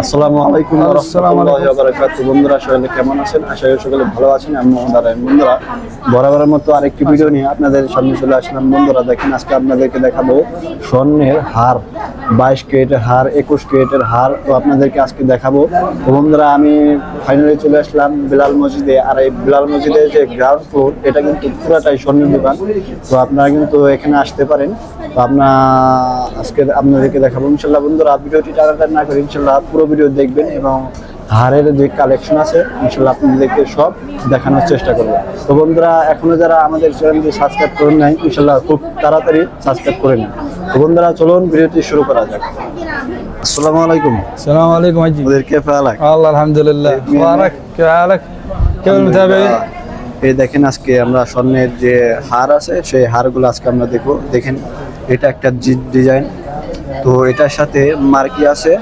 আসসালামু আলাইকুম রহমতুল্লাহি ওয়া বারাকাতুহু। বন্ধুরা সবাই কেমন আছেন? আশা করি সকলে ভালো আছেন। আমি মোহাম্মদ আরাইন বন্ধুরা বরাবরের মতো আরেকটি ভিডিও নিয়ে আপনাদের সামনে চলে আসলাম। বন্ধুরা দেখেন আজকে আপনাদেরকে দেখাবো স্বর্ণের হার বাইশ ক্যারেটের হার একুশ ক্যারেটের হার। তো আপনাদেরকে আজকে দেখাবো। তো বন্ধুরা আমি ফাইনালি চলে আসলাম বিলাল মসজিদে। আর এই বিলাল মসজিদের যে গ্রাউন্ড ফ্লোর এটা কিন্তু পুরাটাই স্বর্ণের দোকান। তো আপনারা কিন্তু এখানে আসতে পারেন। তো আপনার আজকে আপনাদেরকে দেখাবো। ইনশাল্লাহ বন্ধুরা ভিডিওটি টানাটানি না করে ইনশাল্লাহ পুরো পুরো ভিডিও দেখবেন এবং হারের যে কালেকশন আছে ইনশাল্লাহ আপনাদেরকে সব দেখানোর চেষ্টা করব। তো বন্ধুরা এখনও যারা আমাদের চ্যানেলটি সাবস্ক্রাইব করেন নাই ইনশাল্লাহ খুব তাড়াতাড়ি সাবস্ক্রাইব করে নিন। তো বন্ধুরা চলুন ভিডিওটি শুরু করা যাক। আসসালামু আলাইকুম। আসসালামু আলাইকুম আজি ওদের কে ফালাক আল্লাহ আলহামদুলিল্লাহ। ফালাক কে আলাক? কে মুতাবিন এই দেখেন আজকে আমরা স্বর্ণের যে হার আছে সেই হারগুলো আজকে আমরা দেখব। দেখেন এটা একটা জিদ ডিজাইন। তো এটার সাথে মার্কি আছে।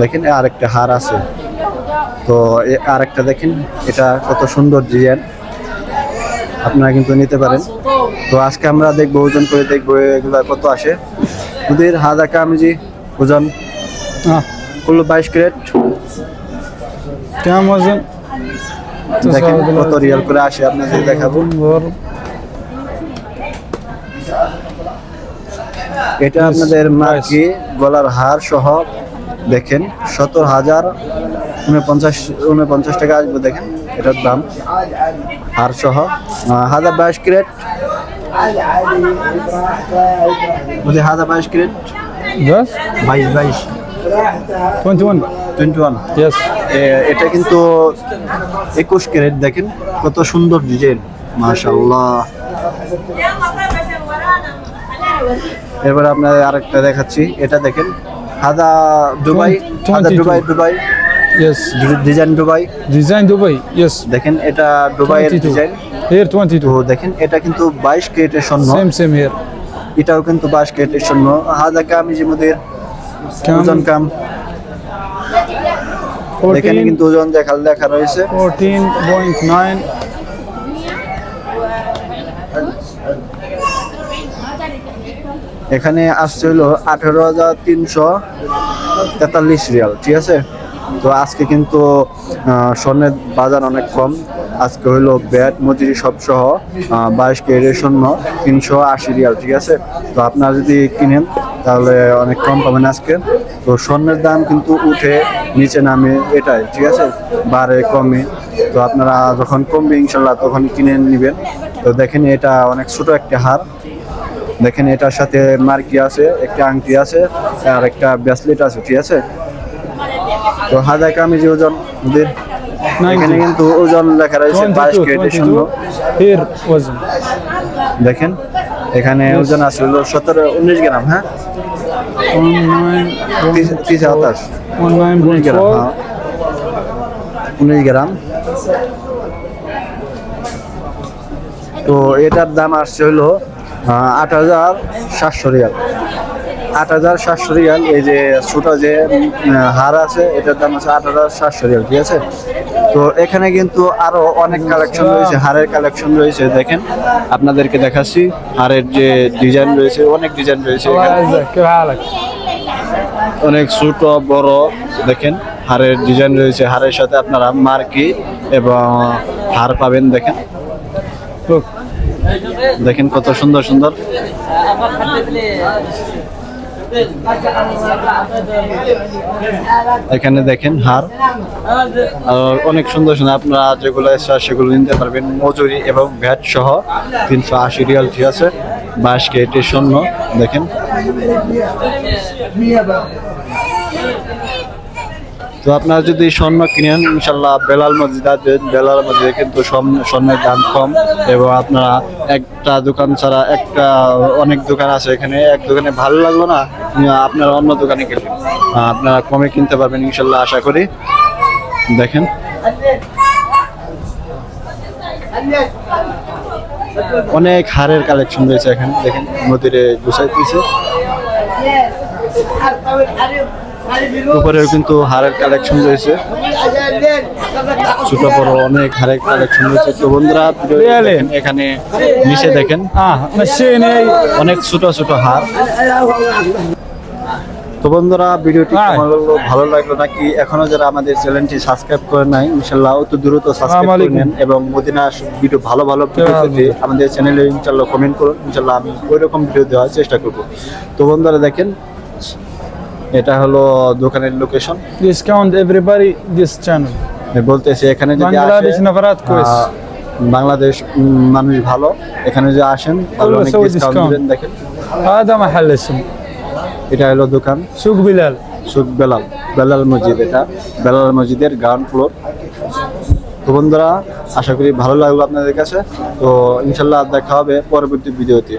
দেখেন আরেকটা হার আছে। তো আরেকটা দেখেন এটা কত সুন্দর ডিজাইন। আপনারা কিন্তু নিতে পারেন। তো আজকে আমরা দেখব ওজন করে দেখব এগুলা কত আসে। ওদের হাদা কামিজি ওজন হ্যাঁ। হলো বাইশ ক্যারেট। কেমন ওজন? দেখেন কত রিয়াল করে আসে আপনাদের দেখাবো। এটা আপনাদের মার্কি গলার হার সহ দেখেন সত্তর হাজার উনপঞ্চাশ উনপঞ্চাশ টাকা আসবে দেখেন এটার দাম। আর সহ হাজার বাইশ ক্রেট বলছি হাজার বাইশ ক্রেট বাইশ বাইশ। টোয়েন্টি ওয়ান টোয়েন্টি ওয়ান এটা কিন্তু একুশ ক্যারেট দেখেন কত সুন্দর ডিজাইন মাশাল্লাহ এবার আপনার আরেকটা দেখাচ্ছি এটা দেখেন হাদা দুবাই হাদা Dubai Dubai. Yes design Dubai. Design Dubai yes দেখেন এটা দুবাইয়ের ডিজাইন এর 22 তো দেখেন এটা কিন্তু 22 ক্যারেটের স্বর্ণ। সেম সেম হিয়ার এটাও কিন্তু 22 ক্যারেটের স্বর্ণ। হাদা কামিজ মধ্যে ওজন কাম। এখানে কিন্তু ওজন দেখা লেখা রয়েছে। 14.9 এখানে আসছে হলো আঠেরো হাজার তিনশো তেতাল্লিশ রিয়াল, ঠিক আছে? তো আজকে কিন্তু স্বর্ণের বাজার অনেক কম। আজকে হলো ব্যাট, মজুরি সব সহ বাইশ কেরের স্বর্ণ তিনশো আশি রিয়াল, ঠিক আছে? তো আপনারা যদি কিনেন, তাহলে অনেক কম পাবেন আজকে। তো স্বর্ণের দাম কিন্তু উঠে নিচে নামে এটাই, ঠিক আছে? বাড়ে, কমে। তো আপনারা যখন কমবে ইনশাল্লাহ তখন কিনে নেবেন। তো দেখেন এটা অনেক ছোট একটা হার। দেখেন এটার সাথে মার্কি আছে একটা আংটি আছে আর একটা ব্যাসলেট আছে ঠিক আছে? তো হাজার কামিজ ওজন এখানে কিন্তু ওজন লেখা রয়েছে বাইশ কেজি ওজন। দেখেন এখানে ওজন আছে হলো সতেরো উনিশ গ্রাম হ্যাঁ? তিরিশ সাতাশ উনিশ গ্রাম হ্যাঁ। উনিশ গ্রাম। তো এটার দাম আসছে হলো আট হাজার সাতশো রিয়াল। আট হাজার সাতশো রিয়াল, এই যে ছোটো যে হার আছে, এটার দাম আছে আট হাজার সাতশো রিয়াল, ঠিক আছে? তো এখানে কিন্তু আরও অনেক কালেকশন রয়েছে, হারের কালেকশন রয়েছে, দেখেন, আপনাদেরকে দেখাচ্ছি, হারের যে ডিজাইন রয়েছে, অনেক ডিজাইন রয়েছে অনেক ছোট, বড়, দেখেন, হারের ডিজাইন রয়েছে, হারের সাথে আপনারা মার্কি এবং হার পাবেন, দেখেন। দেখেন কত সুন্দর সুন্দর। এখানে দেখেন হার। অনেক সুন্দর সুন্দর আপনারা যেগুলো সেগুলো নিতে পারবেন। মজুরি এবং ভ্যাট সহ তিনশো আশি রিয়াল ঠিক আছে। বাইশ কেটের শূন্য দেখেন। তো আপনারা যদি স্বর্ণ কিনেন, ইনশাল্লাহ বেলাল মসজিদ আসবেন বেলাল মসজিদে কিন্তু স্বর্ণ- স্বর্ণের দাম কম এবং আপনারা একটা দোকান ছাড়া একটা, অনেক দোকান আছে এখানে। এক দোকানে ভালো লাগল না আপনারা অন্য দোকানে গেলেন। আপনারা কমে কিনতে পারবেন, ইনশাল্লাহ আশা করি। দেখেন। অনেক হারের কালেকশন রয়েছে এখানে, দেখেন, মন্দিরে গুছাই দিয়েছে উপরেও কিন্তু হারের কালেকশন রয়েছে। ছোট বড় অনেক হারের কালেকশন রয়েছে। তো বন্ধুরা এখানে মিশে দেখেন। অনেক ছোট ছোট হার। তো বন্ধুরা ভিডিওটি ভালো লাগল নাকি? এখনও যারা আমাদের চ্যানেলটি সাবস্ক্রাইব করে নাই ইনশাল্লাহ তো দ্রুত সাবস্ক্রাইব করে নেন এবং মদিনা ভিডিও ভালো ভালো ভিডিও আমাদের চ্যানেলে ইনশাল্লাহ কমেন্ট করুন। ইনশাল্লাহ আমি ওই রকম ভিডিও দেওয়ার চেষ্টা করব। তো বন্ধুরা দেখেন এটা হলো দোকানের location discount everybody this channel বলতেছি এখানে যদি বাংলাদেশ আসে, নফরাত কোয়েস আহ, বাংলাদেশ উম, মানুষ ভালো এখানে যদি আসেন তাহলে كله অনেক سوي ডিসকাউন্ট discount. দিবেন দেখেন هذا محل اسمه এটা হলো দোকান سوق بلال সুখ বেলাল বেলাল মসজিদ এটা বেলাল মসজিদের গ্রাউন্ড ফ্লোর তো বন্ধুরা আশা করি ভালো লাগলো আপনাদের কাছে তো ইনশাল্লাহ দেখা হবে পরবর্তী ভিডিওতে